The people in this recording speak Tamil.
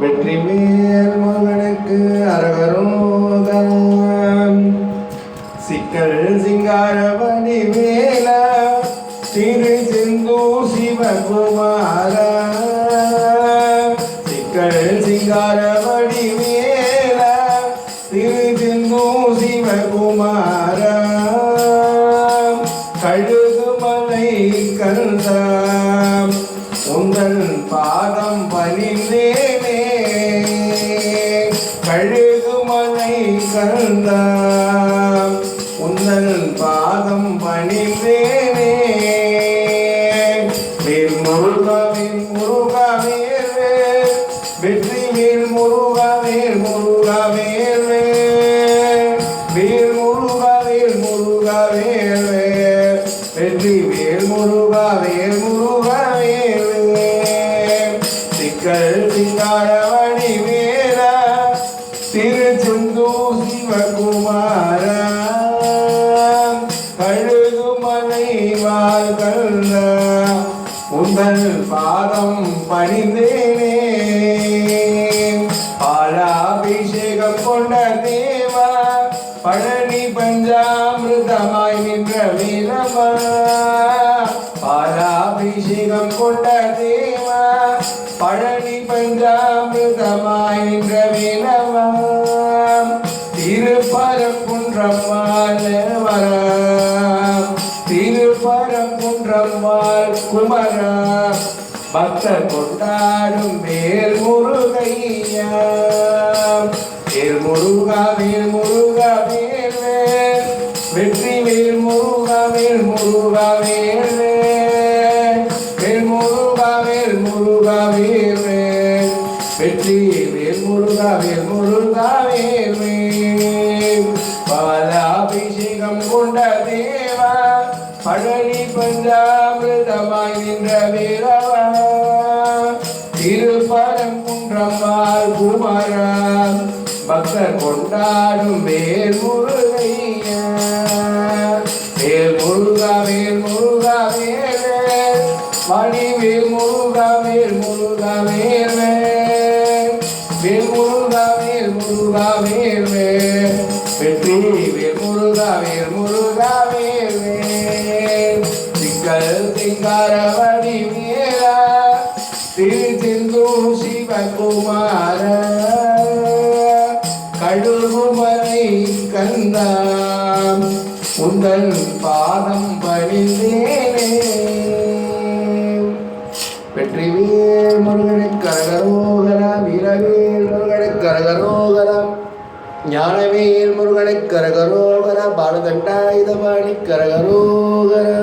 வெற்றி மேல் மகனுக்கு அரகரோகம் சிக்கல் சிங்காரவணி மேல திரு சிந்து சிவகுமார. சிக்கல் சிங்காரவணி மேல திரு சிந்து சிவகுமார. கழுகுமலை கந்தாம் உங்கள் பாதம் பணிந்தே கழுகுமலை கந்தாம் உன்னல் பாதம் பணிந்தேனே. வேல் முருகவேல் முருகவேல் வெற்றி வேல் முருகவேல் முருகவேல் வேல் வேல் முருகவேல் முருகவேல் வெற்றி வேல் முருகவேல் முருகவேல் சிக்கல் சிங்காரவணி வேல உங்கள் பாதம் பணிந்தேனே. பாலாபிஷேகம் கொண்ட தேவா பழனி பஞ்சாமிருதமாய் நின்ற வீரமா பாலாபிஷேகம் கொண்ட தேவா பழனி பஞ்சாமிருதமாய் நின்ற வீரமா திருப்பரங்குன்றம் வர குமரா பக்தர் கொண்டாடும் வேல் முருகையா வேல் முருகா வேல் முருகா வேல் வேல் வெற்றி வேல் முருகா வேல் முருகா வேல் வேல் வேல் முருகா வேல் முருகா வேல் வேல் வெற்றி வேல் முருகா வேல் முருகா வேல் வேல் பாலாபிஷேகம் கொண்ட தேவா பழனி பஞ்சா வீரவா திருப்பரங்குன்றம் குமரா பக்தர் கொண்டாடும் வேல் முருகையா வேல் முருகா வேல் முருகா வேல் வேல். முருகா வேல் முருகா வேல் வேல். முருகா வேல் முருகா வேல் வெற்றி வேல் முருகா வேல் முருகா வேல் வேல். சிக்கல் சிங்காரவடி மேலா திருச்செந்தூ சிவகுமார கழுகுமலை கந்தாம் உங்கள் பாதம் பணிந்தேனே வெற்றிவேல் முருகனுக்கு கரகரோகரா வீரவேல் முருகனுக்கு கரகரோகரா ஞானவேல் முருகனுக்கு கரகரோகரா பாலதண்டாயுதபாணி கரகரோகரா.